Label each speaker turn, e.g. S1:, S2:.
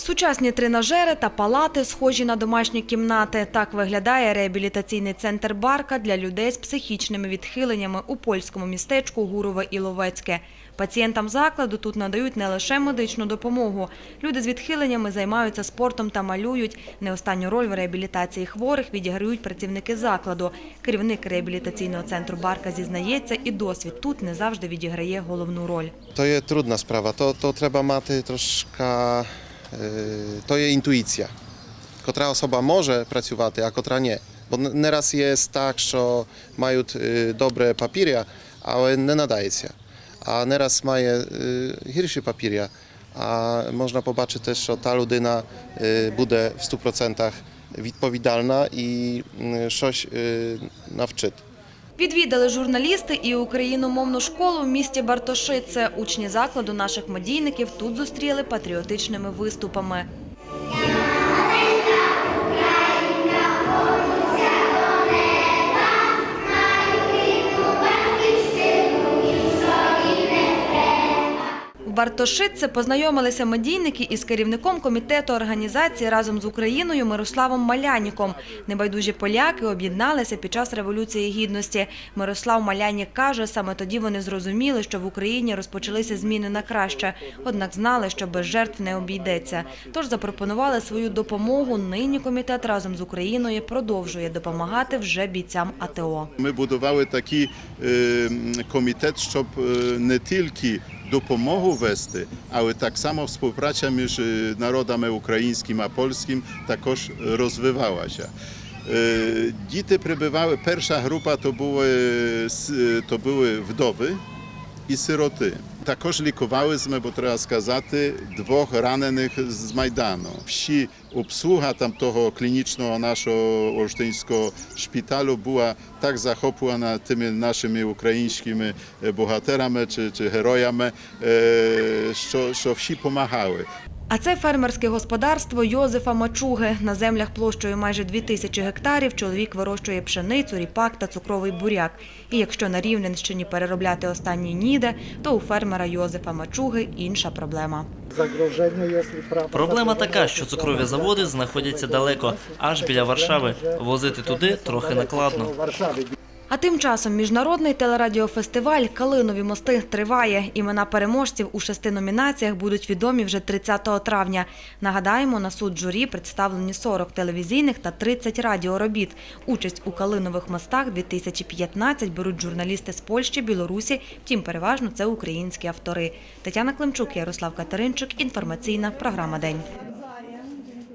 S1: Сучасні тренажери та палати схожі на домашні кімнати. Так виглядає реабілітаційний центр Барка для людей з психічними відхиленнями у польському містечку Гурове Іловецьке. Пацієнтам закладу тут надають не лише медичну допомогу. Люди з відхиленнями займаються спортом та малюють. Не останню роль в реабілітації хворих відіграють працівники закладу. Керівник реабілітаційного центру Барка зізнається, і досвід тут не завжди відіграє головну роль.
S2: Trudna sprawa, to, to trzeba mати troszkę, yy, Yy, to je intuicja, Kotra osoba może pracovati, a kotra nie. Bo nieraz jest tak, że mają yy, dobre papiery, ale nie nadaje się. A nieraz mają gorsze yy, papiery, a można zobaczyć też, że ta ludyna będzie w 100% odpowiedzialna i coś nawczyta.
S1: Відвідали журналісти і україномовну школу в місті Бартошице. Учні закладу наших медійників тут зустріли патріотичними виступами. Бартошитце познайомилися медійники із керівником комітету організації разом з Україною Мирославом Маляніком. Небайдужі поляки об'єдналися під час Революції Гідності. Мирослав Малянік каже, саме тоді вони зрозуміли, що в Україні розпочалися зміни на краще, однак знали, що без жертв не обійдеться. Тож запропонували свою допомогу. Нині комітет разом з Україною продовжує допомагати вже бійцям АТО.
S3: Ми будували такий е, комітет, щоб е, не тільки допомогу вести, але так само співпраця між е, народами українським а польським також розвивалася. Е, Діти прибywали, перша група to były, s- to były wdowy і сироти. Також лікувалися, бо треба сказати, двох ранених з Майдану. Всі обслуга там того клінічного нашого Олштинського шпиталу була так захоплена тими нашими українськими е, богатирами чи, чи героями, е, що, що всі допомагали.
S1: А це фермерське господарство Йозефа Мачуги. На землях площею майже 2 тисячі гектарів чоловік вирощує пшеницю, ріпак та цукровий буряк. І якщо на Рівненщині переробляти останній ніде, то у фермера Йозефа Мачуги інша проблема.
S4: Проблема така, що цукрові заводи знаходяться далеко, аж біля Варшави. Возити туди трохи накладно.
S1: А тим часом міжнародний телерадіофестиваль Калинові мости триває. Імена переможців у шести номінаціях будуть відомі вже 30 травня. Нагадаємо, на суд журі представлені 40 телевізійних та 30 радіоробіт. Участь у Калинових мостах 2015 беруть журналісти з Польщі, Білорусі. Втім, переважно це українські автори. Тетяна Климчук, Ярослав Катеринчик. Інформаційна програма День.